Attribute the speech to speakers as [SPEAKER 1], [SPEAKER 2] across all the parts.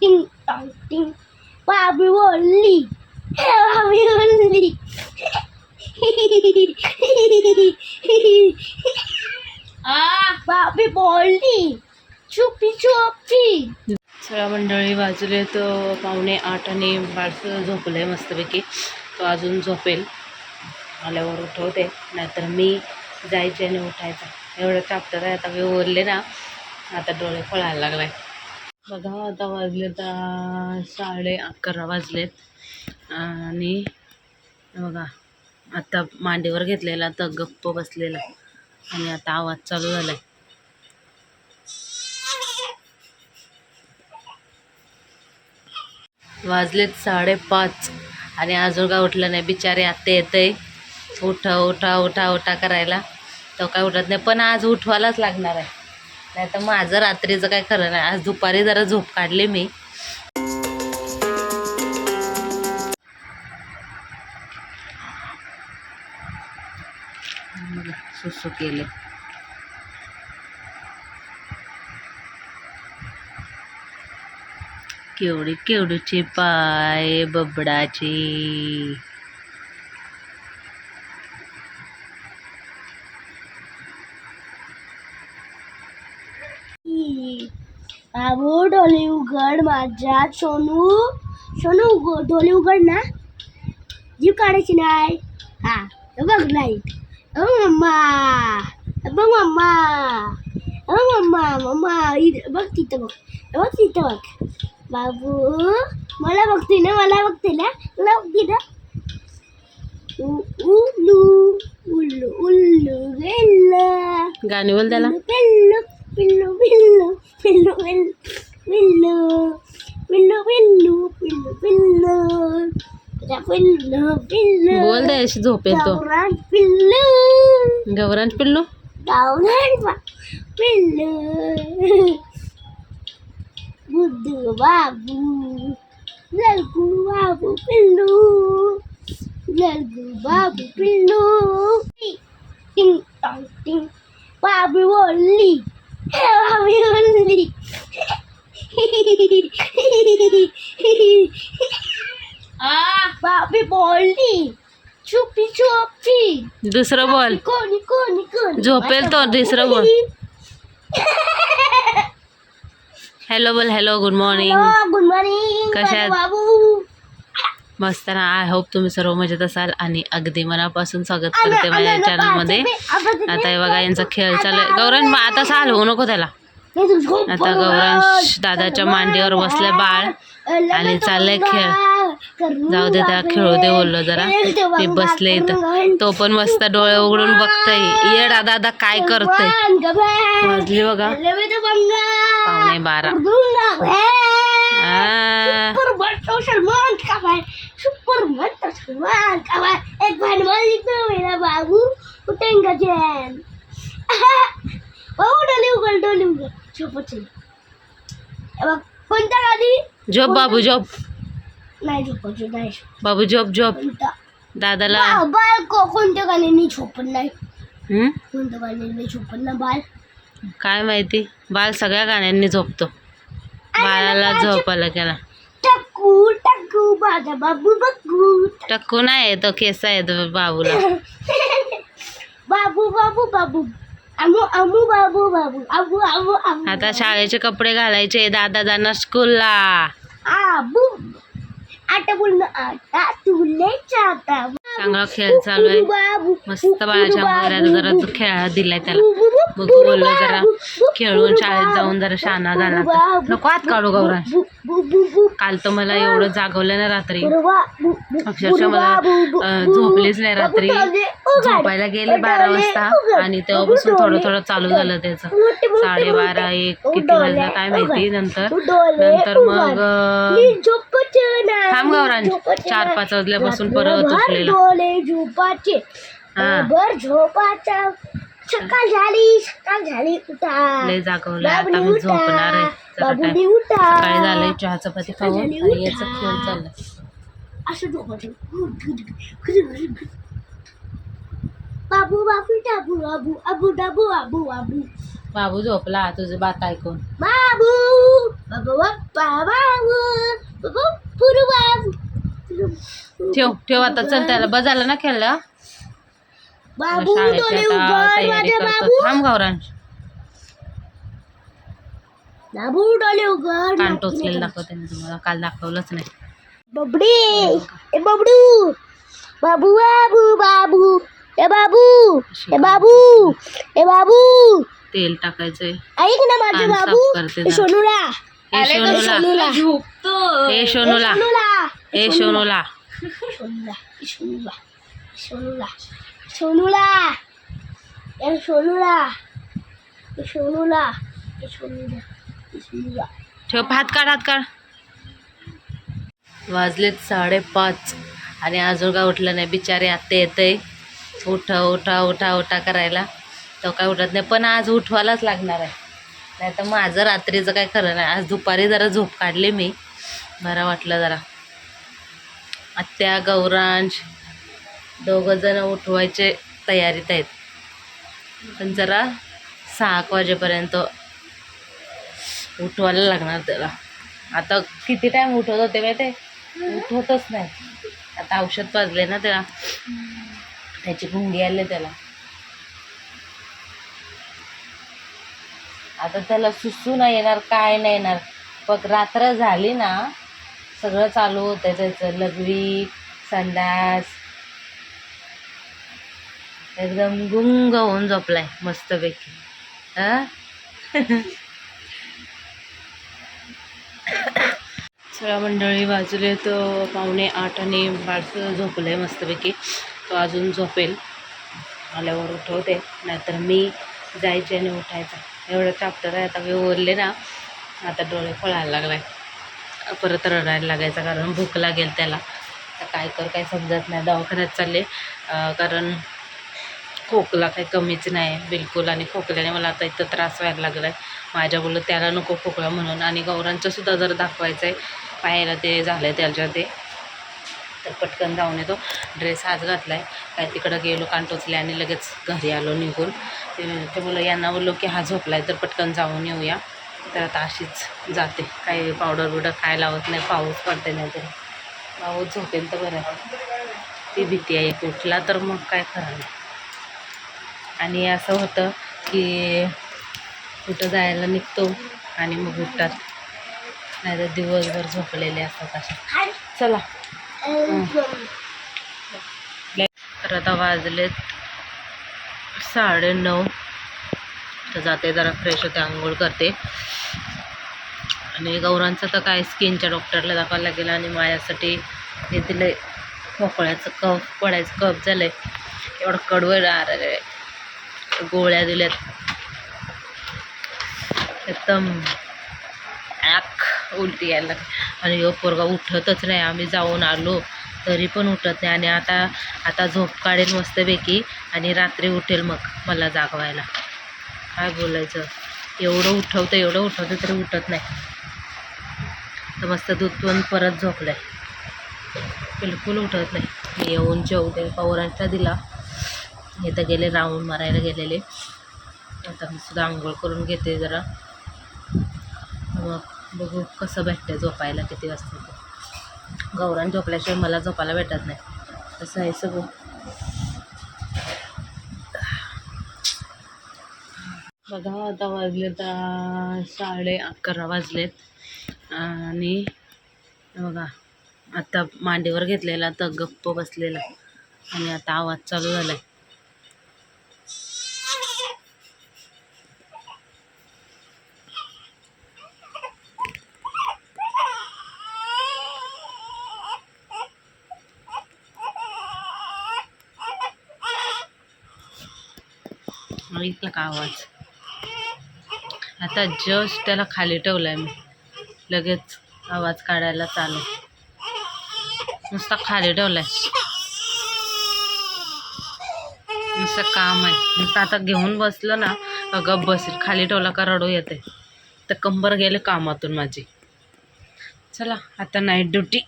[SPEAKER 1] टिंग टॉंग टिंग बाबी Bobby बाबी ah, बाबी बोलली चुपी चुपी
[SPEAKER 2] सगळ्या मंडळी वाजले तर पाहुणे आठ आणि बाळसं झोपलं आहे मस्तपैकी. तो अजून झोपेल. आल्यावर उठवते. नाहीतर मी जायचे आणि उठायचं. एवढं चाप्टर आहे आता मी ओरले ना आता डोळे फळायला लागलाय. बघा आता वाजले साडे अकरा वाजलेत. आणि बघा आता मांडीवर घेतलेला तर गप्प बसलेला. आणि आता आवाज चालू झालाय. वाजलेत साडेपाच. आणि अजून काय उठलं नाही बिचारे आत्ते येतंय. उठा उठा उठा उठा करायला. तो काय उठत नाही पण आज उठवायलाच लागणार आहे. नाही तर माझं रात्रीचं काय खरं नाही. आज दुपारी जरा झोप काढली मी. सुसू केले. केवढी केवढूचे पाय बबडाचे.
[SPEAKER 1] જાઓ ઢોલિવગઢ માજા સોનુ સોનુ ઢોલિવગઢ ના જીવ કાઢે છે નાય હા બગ લાઈટ હવે મમ્મા બગ મમ્મા હવે મમ્મા મમ્મા બગ તીતક બગ તીતક બાબુ मला बघते ना मला बघते ना मला बघते ना उल्लू उल्लू उल्लू गेल्ला
[SPEAKER 2] गाणी बोल त्याला
[SPEAKER 1] पिल्लू पिल्लू पिल्लू पिल्लू पिल्लू पिल्लू पिल्लू पिल्लू पिल्लू पिल्लू पिल्लू पिल्लू
[SPEAKER 2] बोल द्याशी झोपेल तो
[SPEAKER 1] गावरान पिल्लू
[SPEAKER 2] गवरांच पिल्लू
[SPEAKER 1] गावरान पा- पिल्लू बुद्धू बाबू लडकू बाबू पिल्लू लडकू बाबू पिल्लू टिंग टॉंग टिंग बाबी चुपी चुपी
[SPEAKER 2] दुसरं बोल।
[SPEAKER 1] कोणी कोणी कोणी
[SPEAKER 2] झोपेल तो दुसरं बोल। हॅलो बोल hello good morning
[SPEAKER 1] good morning
[SPEAKER 2] कशा
[SPEAKER 1] बाबू।
[SPEAKER 2] मस्त ना. आय होप तुम्ही सर्व मजेत असाल आणि अगदी मनापासून स्वागत करते माझ्या चॅनलमध्ये आता हे बघा यांचा खेळ चालू आहे. मग आता चाल होऊ नको त्याला. आता गौरांश दादाच्या मांडीवर बसले बाळ आणि चाललंय खेळ. जाऊ दे त्याला खेळू दे बोललो जरा. मी बसले इथं. तो पण मस्त डोळे उघडून बघतय. ये दादा दादा काय करतय? वाजली बघा. पावणे बारा.
[SPEAKER 1] सुपर सलमान का भाई सुपर मस्त सलमान का भाई एक भाई मालिक मेरा बाबू उठेंगे जैन बाबू डोली उघड डोली उघड झोपच कोणत्या गाडी
[SPEAKER 2] झोप बाबू झोप
[SPEAKER 1] नाही झोपायचं नाही
[SPEAKER 2] बाबू झोप झोप
[SPEAKER 1] कोणता
[SPEAKER 2] दादाला
[SPEAKER 1] बा- बाळ को- कोणत्या गाण्याने झोपत नाही? कोणत्या गाण्याने झोपत ना बाळ
[SPEAKER 2] काय माहिती बाल सगळ्या गाण्यांनी झोपतो बाळाला झोपायला गेला.
[SPEAKER 1] टक्कू टक्कू माझा बाबू बघू.
[SPEAKER 2] टक्कू नाही तो केस आहे तो बाबूला.
[SPEAKER 1] बाबू बाबू बाबू. अमू अमू बाबू बाबू. अबू अबू
[SPEAKER 2] आता शाळेचे कपडे घालायचे दादा जाणार स्कूलला
[SPEAKER 1] आबू आता बोल आता तुले
[SPEAKER 2] चांगला खेळ चालू आहे. मस्त बाळाच्या अंगाला जरा खेळायला दिलाय त्याला. मग बोललो जरा. खेळून शाळेत जाऊन जरा शाना झाला नको हात काढू गौरा. काल तर मला एवढं जागवलं ना रात्री. अक्षरशः मला झोपलीच नाही रात्री. झोपायला गेले बारा वाजता आणि तेव्हापासून थोडं थोडं चालू झालं त्याचं. साडेबारा एक किती वाजलं काय माहिती नंतर. नंतर मग थांब गौरांश चार पाच वाजल्यापासून परत उठलेला.
[SPEAKER 1] डोले झोपाचे.
[SPEAKER 2] हा.
[SPEAKER 1] बर झोपाचा. सकाळ झाली सकाळ झाली उठा.
[SPEAKER 2] लय जागवलंय. आता मी झोपणार आहे. जरा
[SPEAKER 1] बाबूनी
[SPEAKER 2] टाइम
[SPEAKER 1] उठा.
[SPEAKER 2] सकाळी झालंय चहा चपाती खाऊन आणि याचा खेळ
[SPEAKER 1] असं झोपायचं. बाबू बाबू डाबू आबू आबू डाबू आबू आबू
[SPEAKER 2] बाबू झोपला तुझे बात ऐकून.
[SPEAKER 1] बाबू बाबू बाप्पा बाबू बाबू बाबू.
[SPEAKER 2] ठेव ठेव आता चल त्याला बजाला ना खेळला तयारी करतो. थांब कान टोचलेलं दाखवते मी तुम्हाला काल दाखवलंच नाही.
[SPEAKER 1] बबडी. ए बबडू. बाबू बाबू बाबू. ए बाबू. ए बाबू. ए बाबू.
[SPEAKER 2] तेल टाकायचंय.
[SPEAKER 1] ऐक ना माझे बाबू. सोनूला
[SPEAKER 2] हे सोनूला हे
[SPEAKER 1] ए
[SPEAKER 2] सोनूला
[SPEAKER 1] सोनूला
[SPEAKER 2] हे सोनूला
[SPEAKER 1] सोनूला सोनूला सोनूला सोनूला ए सोनूला ए सोनूला ए सोनूला ए सोनूला
[SPEAKER 2] ठेव हात काढ हात काढ वाजलेत साडेपाच आणि अजून काय उठलं नाही बिचारे आत्ता येतंय उठा उठा उठा उठा करायला तो काय उठत नाही पण आज उठवायलाच लागणार आहे नाही तर माझं रात्रीचं काय खरं नाही. आज दुपारी जरा झोप काढली मी. बरं वाटलं जरा. आत्या गौरांश दोघंजणं उठवायचे तयारीत आहेत. पण जरा सहा एक वाजेपर्यंत उठवायला लागणार त्याला. आता किती टाईम उठवत होते माहिती आहे? उठवतच नाही. आता औषध पाजले ना त्याला. त्याची गुंगी आले त्याला. आता त्याला सुसू नाही येणार काय नाही येणार. मग रात्र झाली ना सगळं चालू होतं त्याचं. लघवी संडास. एकदम गुंग होऊन झोपलाय मस्तपैकी. हां? सगळ्या मंडळी वाजले तर पावणे आठ आणि बाळसं झोपलं आहे मस्तपैकी. तो अजून झोपेल. आल्यावर उठवते. नाहीतर मी जायचे आणि उठायचं. एवढं चाप्टर आहे आता मी ओरले ना आता डोळे फळायला लागलाय. परत रडायला लागायचा कारण भूक लागेल त्याला. आता काय कर काय समजत नाही. दवाखान्यात चालले. कारण खोकला काही कमीच नाही बिलकुल. आणि खोकल्याने मला आता इथं त्रास व्हायला लागला आहे माझ्या त्याला नको खोकला म्हणून. आणि गौरांचंसुद्धा जर दाखवायचं आहे पाहायला ते झालं आहे त्याच्या ते. तर पटकन जाऊन येतो. ड्रेस आज घातला आहे काय तिकडं गेलो कान टोचले आणि लगेच घरी आलो निघून. ते मुलं यांना बोललो की हा झोपला आहे तर पटकन जाऊन येऊया. तर आता अशीच जाते. काही पावडर बिवडर काय लावत नाही पाऊस पडते नाही तरी. पाऊस झोपेल तर बरं आहे. ती भीती आहे कुठला उठला तर मग काय करावं आणि असं होतं की कुठं जायला निघतो आणि मग उठतात. नाहीतर दिवसभर झोपलेले असतात अशा. चला. तर आता वाजलेत साडे नऊ. तर जाते जरा फ्रेश होते आंघोळ करते. आणि गौरांचं तर काय स्किनच्या डॉक्टरला दाखवायला लागेल आणि माझ्यासाठी हे दिलं मोकळ्याचं कफ पडायचं कफ झालं आहे एवढं कडवं अरे गोळ्या दिल्यात. एकदम ॲक उलटी यायला लागली. आणि यो पोरगा उठतच नाही. आम्ही जाऊन आलो तरी पण उठत नाही. आणि आता आता झोप काढेल मस्तपैकी आणि रात्री उठेल मग मला जागवायला. काय बोलायचं? एवढं उठवतं एवढं उठवतं तरी उठत नाही. तर मस्त दूध पण परत झोपलं आहे बिलकुल उठत नाही. मी येऊन जेवते पवरांचा दिला. हे तर गेले राऊंड मारायला गेलेले. आता मी सुद्धा आंघोळ करून घेते जरा. मग बघू कसं भेटतं झोपायला किती वाजता ते गौरान झोपल्याशिवाय मला झोपायला भेटत नाही. तसं आहे सगळं. बघा आता वाजले तर साडे अकरा वाजलेत. आणि बघा आता मांडीवर घेतलेला तर गप्प बसलेला. आणि आता आवाज चालू झाला आहे ऐकला का आवाज आता जस्ट त्याला खाली ठेवलं आहे मी लगेच आवाज काढायला चालू नुसता खाली ठेवला आहे नुसतं काम आहे नुसतं आता घेऊन बसलं ना अगं गप बसेल खाली ठेवला का रडू येते तर कंबर गेले कामातून माझी चला आता नाईट ड्युटी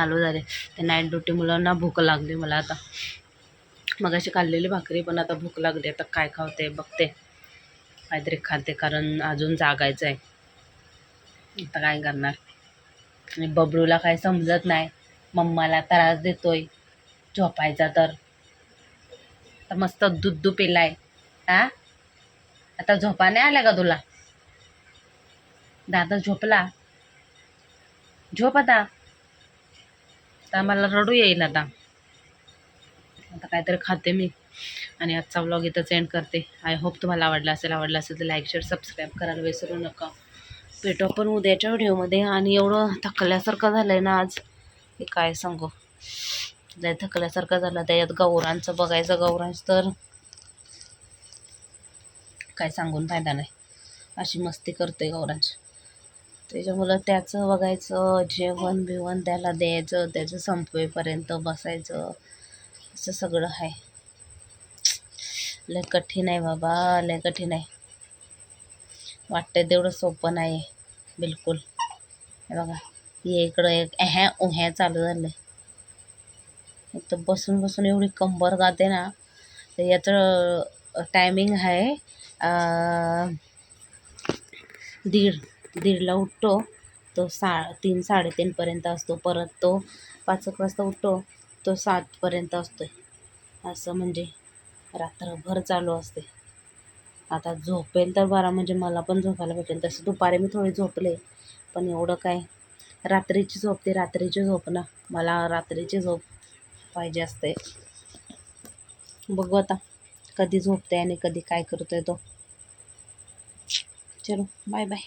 [SPEAKER 2] चालू झाले. ते नाईट ड्युटी मुलांना भूक लागली मला आता. मग अशी खाल्लेली भाकरी पण आता भूक लागली. आता काय खावते बघते. काहीतरी खाते कारण अजून जागायचं आहे आता काय करणार? आणि बबरूला काय समजत नाही. मम्माला त्रास देतोय. झोपायचा तर. आता मस्त दूध दूध पिलाय. हा आता झोपा नाही आल्या का तुला? दादा झोपला. झोप आता. आता मला रडू येईल आता. आता काहीतरी खाते मी आणि आजचा व्लॉग इथंच एंड करते. आय होप तुम्हाला आवडला असेल आवडला असेल तर लाईक शेअर सबस्क्राईब करायला विसरू नका. भेटू आपण उद्याच्या व्हिडिओमध्ये आणि एवढं थकल्यासारखं झालं आहे ना आज हे काय सांगू? लय थकल्यासारखं झालं. त्याच्यात गौरांचं बघायचं गौरांच तर काय सांगून फायदा नाही. अशी मस्ती करते गौरांची. त्याच्यामुळं त्याचं बघायचं जेवण बिवण त्याला द्यायचं त्याचं संपवेपर्यंत बसायचं असं सगळं आहे. लय कठीण आहे बाबा लय कठीण आहे. वाटतं तेवढं सोपं नाही बिलकुल. हे बघा हे इकडं एक ह्या उह्या चालू झालं आहे तर बसून बसून एवढी कंबर गाते ना तर याचं टायमिंग आहे दीड. दीडला उठतो. तो सा तीन साडेतीनपर्यंत असतो. परत तो पाच एक वाजता उठतो. तो सातपर्यंत असतो असं म्हणजे रात्रभर चालू असते. आता झोपेल तर बरा म्हणजे मला पण झोपायला भेटेल. तसं दुपारी मी थोडी झोपले पण एवढं काय. रात्रीची झोप ते रात्रीची झोप ना. मला रात्रीची झोप पाहिजे असते. बघू आता कधी झोपते आणि कधी काय करतोय तो. चलो बाय बाय.